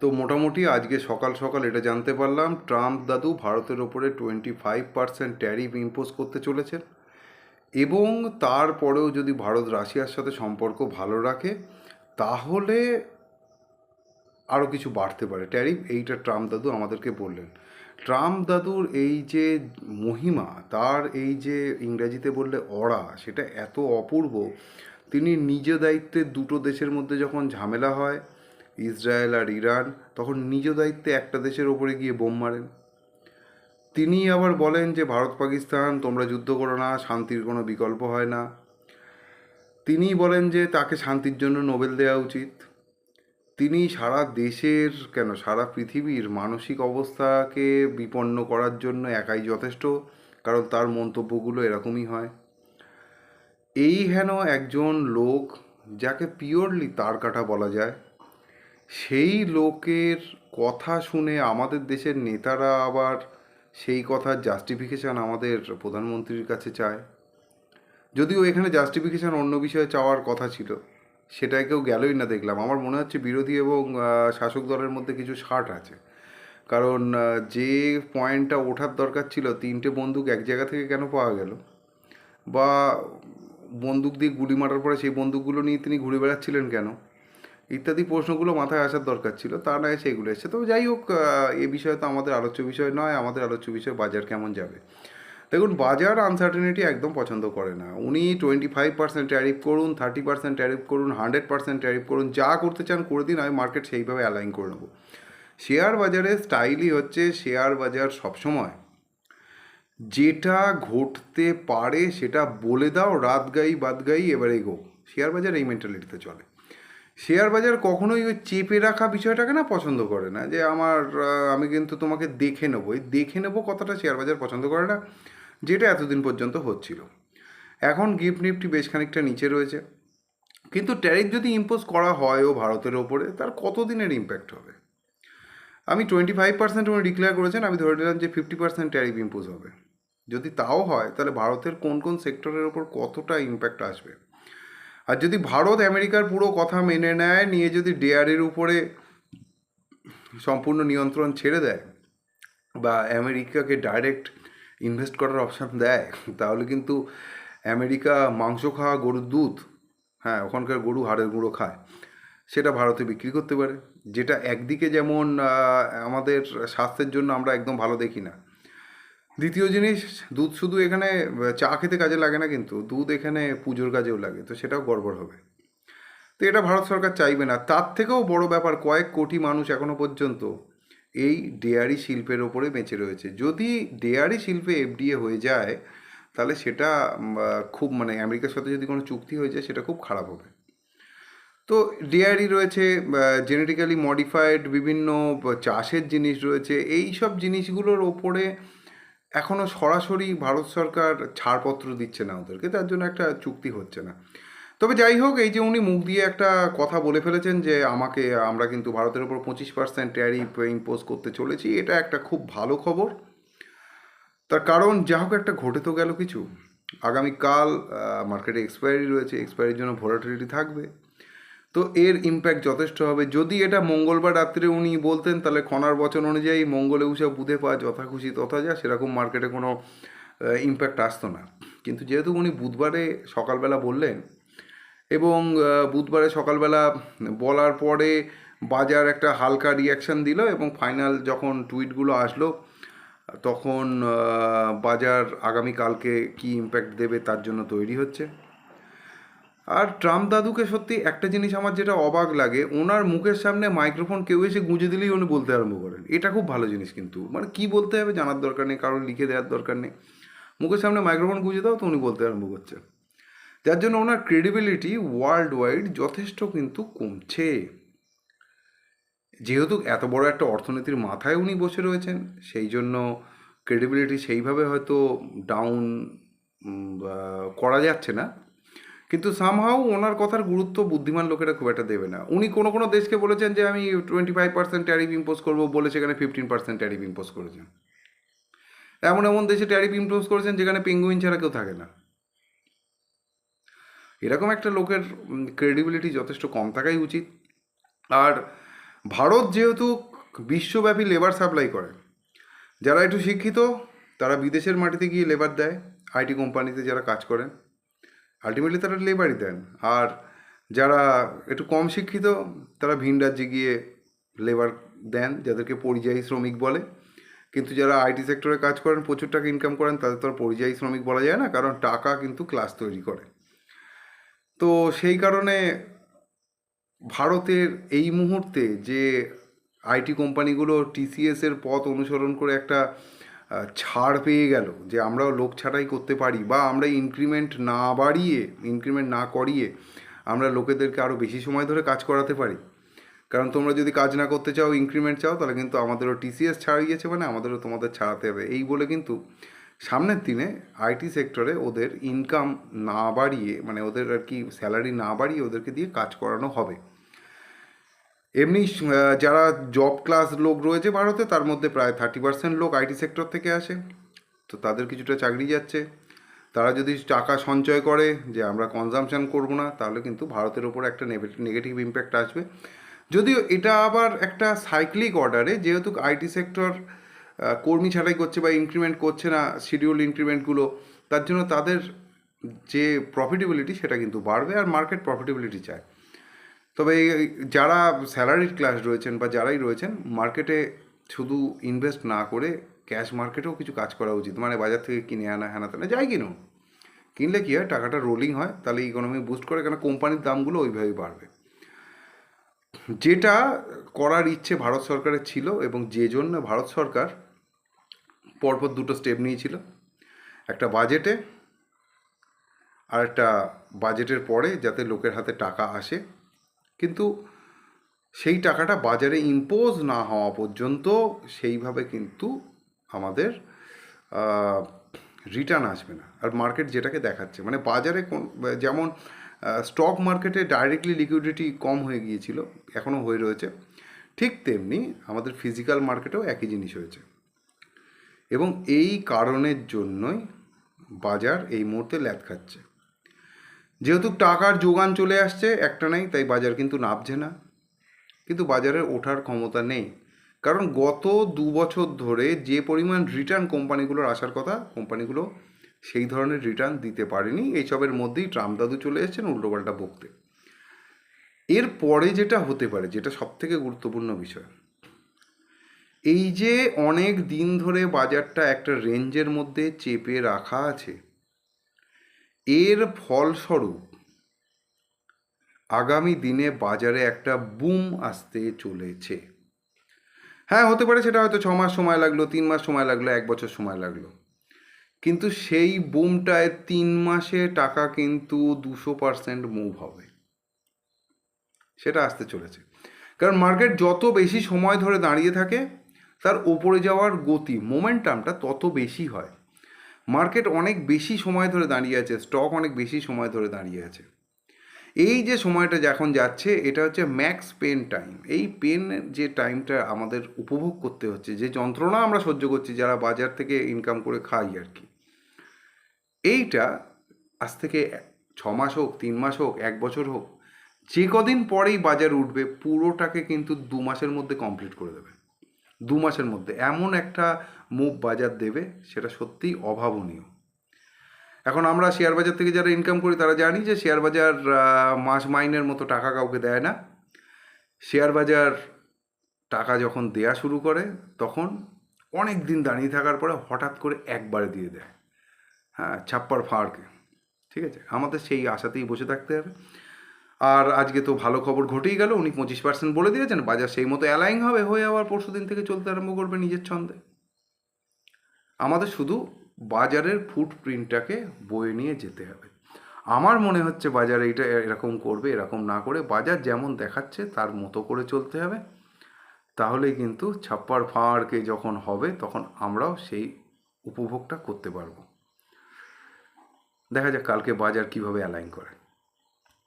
তো মোটামুটি আজকে সকাল সকাল এটা জানতে পারলাম, ট্রাম্প দাদু ভারতের ওপরে twenty five percent tariff impose করতে চলেছেন এবং তারপরেও যদি ভারত রাশিয়ার সাথে সম্পর্ক ভালো রাখে, তাহলে আরও কিছু বাড়তে পারে। ট্যারিফ এইটা ট্রাম্প দাদু আমাদেরকে বললেন। ট্রাম্প দাদুর এই যে মহিমা, তার এই যে ইংরাজিতে বললে অড়া, সেটা এত অপূর্ব, তিনি নিজ দায়িত্বে দুটো দেশের মধ্যে যখন ঝামেলা হয় ইসরায়েল আর ইরান তখন নিজ দায়িত্বে একটা দেশের ওপরে গিয়ে বোম মারেন। তিনি আবার বলেন যে, ভারত, পাকিস্তান, তোমরা যুদ্ধ করো না, শান্তির কোনো বিকল্প হয় না। তিনি বলেন যে, তাকে শান্তির জন্য নোবেল দেওয়া উচিত। তিনি সারা দেশের, কেন, সারা পৃথিবীর মানসিক অবস্থাকে বিপন্ন করার জন্য একাই যথেষ্ট, কারণ তার মন্তব্যগুলো এরকমই হয়। এই হেন একজন লোক যাকে পিওরলি তার কাটা বলা যায়। সেই লোকের কথা শুনে আমাদের দেশের নেতারা আবার সেই কথার জাস্টিফিকেশান আমাদের প্রধানমন্ত্রীর কাছে চায়। যদিও এখানে জাস্টিফিকেশান অন্য বিষয়ে চাওয়ার কথা ছিল সেটাই কেউ গেলই না দেখলাম। আমার মনে হচ্ছে বিরোধী এবং শাসক দলের মধ্যে কিছু শার্ট আছে। কারণ যে পয়েন্টটা ওঠার দরকার ছিল, তিনটে বন্দুক এক জায়গা থেকে কেন পাওয়া গেল? বা বন্দুক দিয়ে গুলি মারার পরে সেই বন্দুকগুলো নিয়ে তিনি ঘুরে বেড়াচ্ছিলেন কেন? ইত্যাদি প্রশ্নগুলো মাথায় আসার দরকার ছিল, তা নয় সেগুলো এসছে। তবে যাই হোক এ বিষয়ে তো আমাদের আলোচ্য বিষয় নয়, আমাদের আলোচ্য বিষয় বাজার কেমন যাবে? দেখুন, বাজার আনসার্টেনিটি একদম পছন্দ করে না। উনি টোয়েন্টি ফাইভ পার্সেন্ট ট্যারিফ করুন থার্টি পার্সেন্ট ট্যারিফ করুন হান্ড্রেড পার্সেন্ট ট্যারিফ করুন, যা করতে চান করে দিন, আমি মার্কেট সেইভাবে অ্যালাইন করে নেব। শেয়ার বাজারের স্টাইলই হচ্ছে শেয়ার বাজার সবসময়। যেটা ঘটতে পারে সেটা বলে দাও, রাত গাই বাদ গাই এবারে গো শেয়ার বাজার এই মেন্টালিটিতে চলে। শেয়ার বাজার কখনোই ওই চেপে রাখা বিষয়টাকে না পছন্দ করে না। যে আমার আমি কিন্তু তোমাকে দেখে নেব। এই দেখে নেব কথাটা শেয়ার বাজার পছন্দ করে না, যেটা এতদিন পর্যন্ত হচ্ছিল। এখন গিফট নিফটি বেশ খানিকটা নিচে রয়েছে। কিন্তু ট্যারিফ যদি ইম্পোজ করা হয় ও ভারতের ওপরে, তার কতদিনের ইম্প্যাক্ট হবে? আমি টোয়েন্টি ফাইভ পার্সেন্ট উনি ডিক্লেয়ার করেছেন, আমি ধরে নিলাম যে ফিফটি পার্সেন্ট ট্যারিফ ইম্পোজ হবে। যদি তাও হয়, তাহলে ভারতের কোন কোন সেক্টরের ওপর কতটা ইম্প্যাক্ট আসবে? আর যদি ভারত আমেরিকার পুরো কথা মেনে নেয়, নিয়ে যদি ডেয়ারের উপরে সম্পূর্ণ নিয়ন্ত্রণ ছেড়ে দেয় বা আমেরিকাকে ডাইরেক্ট ইনভেস্ট করার অপশান দেয়, তাহলে কিন্তু আমেরিকা মাংস খাওয়া গরুর দুধ হ্যাঁ ওখানকার গরু হাড়ের গুঁড়ো খায়, সেটা ভারতে বিক্রি করতে পারে। যেটা একদিকে যেমন আমাদের স্বাস্থ্যের জন্য আমরা একদম ভালো দেখি না দ্বিতীয় জিনিস, দুধ শুধু এখানে, চা খেতে কাজে লাগে না কিন্তু, দুধ এখানে পুজোর কাজেও লাগে, তো সেটাও গড়বড় হবে। তো এটা ভারত সরকার চাইবে না। তার থেকেও বড় ব্যাপার, কয়েক কোটি মানুষ এখনও পর্যন্ত এই ডেয়ারি শিল্পের ওপরে বেঁচে রয়েছে। যদি ডেয়ারি শিল্পে এফডিএ হয়ে যায়, তাহলে সেটা খুব মানে আমেরিকার সাথে যদি কোনো চুক্তি হয়ে যায়, সেটা খুব খারাপ হবে। তো ডেয়ারি রয়েছে জেনেটিক্যালি মডিফাইড বিভিন্ন চাষের জিনিস রয়েছে এই সব জিনিসগুলোর ওপরে এখনও সরাসরি ভারত সরকার ছাড়পত্র দিচ্ছে না ওদেরকে, তার জন্য একটা চুক্তি হচ্ছে না। তবে যাই হোক, এই যে উনি মুখ দিয়ে একটা কথা বলে ফেলেছেন যে আমাকে, আমরা কিন্তু ভারতের উপর পঁচিশ পার্সেন্ট ট্যারিফ ইম্পোজ করতে চলেছি, এটা একটা খুব ভালো খবর। তার কারণ, যা হোক একটা ঘটে তো গেল কিছু। আগামীকাল মার্কেটে এক্সপায়ারি রয়েছে এক্সপায়ারির জন্য ভোলাটিলিটি থাকবে। তো এর ইম্প্যাক্ট যথেষ্ট হবে। যদি এটা মঙ্গলবার রাত্রে উনি বলতেন, তাহলে খনার বচন অনুযায়ী মঙ্গলে উষা বুধে পা যথা খুশি তথা যা সেরকম মার্কেটে কোনো ইম্প্যাক্ট আসতো না। কিন্তু যেহেতু উনি বুধবারে সকালবেলা বললেন এবং বুধবারে সকালবেলা বলার পরে বাজার একটা হালকা রিয়াকশান দিল এবং ফাইনাল যখন টুইটগুলো আসলো, তখন বাজার আগামীকালকে কি ইম্প্যাক্ট দেবে তার জন্য তৈরি হচ্ছে। আর ট্রাম্প দাদুকে সত্যি একটা জিনিস আমার যেটা অবাক লাগে, ওনার মুখের সামনে মাইক্রোফোন কেউ এসে গুঁজে দিলেই উনি বলতে আরম্ভ করেন। এটা খুব ভালো জিনিস কিন্তু। মানে কি বলতে হবে জানার দরকার নেই, কারণ লিখে দেওয়ার দরকার নেই। মুখের সামনে মাইক্রোফোন গুঁজে দাও তো উনি বলতে আরম্ভ করছে। যার জন্য ওনার ক্রেডিবিলিটি ওয়ার্ল্ড ওয়াইড যথেষ্ট কিন্তু কমছে। যেহেতু এত বড় একটা অর্থনীতির মাথায় উনি বসে রয়েছেন, সেই জন্য ক্রেডিবিলিটি সেইভাবে হয়তো ডাউন করা যাচ্ছে না। কিন্তু সামহাও ওনার কথার গুরুত্ব বুদ্ধিমান লোকেরা খুব একটা দেবে না। উনি কোনো কোনো দেশকে বলেছেন যে, আমি twenty five percent tariff impose করব বলে সেখানে ফিফটিন পার্সেন্ট ট্যারিফ ইম্পোজ করেছেন। এমন এমন দেশে ট্যারিফ ইম্পোজ করেছেন যেখানে পেঙ্গুইন ছাড়া কেউ থাকে না। এরকম একটা লোকের ক্রেডিবিলিটি যথেষ্ট কম থাকাই উচিত। আর ভারত যেহেতু বিশ্বব্যাপী লেবার সাপ্লাই করে, যারা একটু শিক্ষিত, তারা বিদেশের মাটিতে গিয়ে লেবার দেয়। আইটি কোম্পানিতে যারা কাজ করেন আলটিমেটলি তারা লেবারই দেন। আর যারা একটু কম শিক্ষিত, তারা ভিন রাজ্যে গিয়ে লেবার দেন, যাদেরকে পরিযায়ী শ্রমিক বলে। কিন্তু যারা আইটি সেক্টরে কাজ করেন, প্রচুর টাকা ইনকাম করেন, তাদের তো আর পরিযায়ী শ্রমিক বলা যায় না, কারণ টাকা কিন্তু ক্লাস তৈরি করে। তো সেই কারণে ভারতের এই মুহূর্তে যে আইটি কোম্পানিগুলো টিসিএস এর পথ অনুসরণ করে একটা ছাড় পেয়ে গেল যে আমরাও লোক ছাড়াই করতে পারি বা আমরা ইনক্রিমেন্ট না বাড়িয়ে ইনক্রিমেন্ট না করিয়ে আমরা লোকেদেরকে আরও বেশি সময় ধরে কাজ করাতে পারি। কারণ তোমরা যদি কাজ না করতে চাও ইনক্রিমেন্ট চাও, তাহলে কিন্তু আমাদেরও টিসিএস ছাড়িয়েছে মানে আমাদেরও তোমাদের ছাড়াতে হবে। এই বলে কিন্তু সামনের দিনে আইটি সেক্টরে ওদের ইনকাম না বাড়িয়ে মানে ওদের আর কি স্যালারি না বাড়িয়ে ওদেরকে দিয়ে কাজ করানো হবে। এমনি যারা জব ক্লাস লোক রয়েছে ভারতে, তার মধ্যে প্রায় থার্টি পার্সেন্ট লোক আইটি সেক্টর থেকে আসে। তো তাদের কিছুটা চাকরি যাচ্ছে। তারা যদি টাকা সঞ্চয় করে যে আমরা কনজামশন করব না, তাহলে কিন্তু ভারতের ওপর একটা নেগেটিভ ইম্প্যাক্ট আসবে। যদিও এটা আবার একটা সাইক্লিক অর্ডারে যেহেতু আইটি সেক্টর কর্মী ছাড়াই করছে বা ইনক্রিমেন্ট করছে না শিডিউল ইনক্রিমেন্টগুলো তার জন্য তাদের যে প্রফিটেবিলিটি সেটা কিন্তু বাড়বে আর মার্কেট প্রফিটেবিলিটি চায়। তবে যারা স্যালারিড ক্লাস রয়েছেন বা যারাই রয়েছেন মার্কেটে শুধু ইনভেস্ট না করে ক্যাশ মার্কেটেও কিছু কাজ করা উচিত। মানে বাজার থেকে কিনে আনা, হ্যানা তেনা যাই কিনুন কিনলে কী হয়, টাকাটা রোলিং হয়, তাহলে ইকোনমি বুস্ট করে, কেন কোম্পানির দামগুলো ওইভাবেই বাড়বে। যেটা করার ইচ্ছে ভারত সরকারের ছিল এবং যে জন্য ভারত সরকার পরপর দুটো স্টেপ নিয়েছিল। একটা বাজেটে আর একটা বাজেটের পরে যাতে লোকের হাতে টাকা আসে কিন্তু সেই টাকাটা বাজারে ইম্পোজ না হওয়া পর্যন্ত সেইভাবে কিন্তু আমাদের রিটার্ন আসবে না। আর মার্কেট যেটাকে দেখাচ্ছে মানে বাজারে কোন, যেমন স্টক মার্কেটে ডাইরেক্টলি লিকুইডিটি কম হয়ে গিয়েছিল, এখনও হয়ে রয়েছে। ঠিক তেমনি আমাদের ফিজিক্যাল মার্কেটেও একই জিনিস হয়েছে। এবং এই কারণের জন্যই বাজার এই মুহূর্তে ল্যাদ খাচ্ছে। যেহেতু টাকার যোগান চলে আসছে, একটা নাই, তাই বাজার কিন্তু নামছে না। কিন্তু বাজারের ওঠার ক্ষমতা নেই। কারণ গত দু বছর ধরে যে পরিমাণ রিটার্ন কোম্পানিগুলোর আসার কথা, কোম্পানিগুলো সেই ধরনের রিটার্ন দিতে পারেনি। এইসবের মধ্যেই ট্রাম্প দাদু চলে এসেছেন, উল্টোপাল্টা বকতে। এর পরে যেটা হতে পারে, যেটা সব থেকে গুরুত্বপূর্ণ বিষয়, এই যে অনেক দিন ধরে বাজারটা একটা রেঞ্জের মধ্যে চেপে রাখা আছে এর ফলস্বরূপ আগামী দিনে বাজারে একটা বুম আসতে চলেছে। হ্যাঁ হতে পারে সেটা হয়তো ছ মাস সময় লাগল, তিন মাস সময় লাগল, এক বছর সময় লাগল। কিন্তু সেই বুমটায় তিন মাসে টাকা কিন্তু দুশো পার্সেন্ট মুভ হবে। সেটা আসতে চলেছে। কারণ মার্কেট যত বেশি সময় ধরে দাঁড়িয়ে থাকে, তার ওপরে যাওয়ার গতি মোমেন্টামটা তত বেশি হয়। মার্কেট অনেক বেশি সময় ধরে দাঁড়িয়ে আছে, স্টক অনেক বেশি সময় ধরে দাঁড়িয়ে আছে। এই যে সময়টা যখন যাচ্ছে, এটা হচ্ছে ম্যাক্স পেন টাইম এই পেন যে টাইমটা আমাদের উপভোগ করতে হচ্ছে, যে যন্ত্রণা আমরা সহ্য করছি, যারা বাজার থেকে ইনকাম করে খাই আর কি। এইটা আজ থেকে ছ মাস হোক, তিন মাস হোক, এক বছর হোক, যে কদিন পরেই বাজার উঠবে, পুরোটাকে কিন্তু দু মাসের মধ্যে কমপ্লিট করে দেবে। দু মাসের মধ্যে। এমন একটা মুভ বাজার দেবে, সেটা সত্যিই অভাবনীয়। এখন আমরা শেয়ার বাজার থেকে যারা ইনকাম করি, তারা জানি যে শেয়ার বাজার মাস মাইনের মতো টাকা কাউকে দেয় না। শেয়ার বাজার টাকা যখন দেয়া শুরু করে, তখন অনেক দিন দাঁড়িয়ে থাকার পরে হঠাৎ করে একবারে দিয়ে দেয়। হ্যাঁ ছাপ্পার ফাড়কে। ঠিক আছে? আমাদের সেই আশাতেই বসে থাকতে হবে। আর আজকে তো ভালো খবর ঘটেই গেল, উনি পঁচিশ পার্সেন্ট বলে দিয়েছেন, বাজার সেই মতো অ্যালাইং হবে, হয়ে আবার পরশু দিন থেকে চলতে আরম্ভ করবে নিজের ছন্দে। আমাদের শুধু বাজারের ফুটপ্রিন্টটাকে বয়ে নিয়ে যেতে হবে। আমার মনে হচ্ছে বাজার এইটা এরকম করবে, এরকম না করে বাজার যেমন দেখাচ্ছে তার মতো করে চলতে হবে। তাহলে কিন্তু ছাপ্পার ফাঁড়কে যখন হবে তখন আমরাও সেই উপভোগটা করতে পারব। দেখা যাক কালকে বাজার কীভাবে অ্যালাইন করে।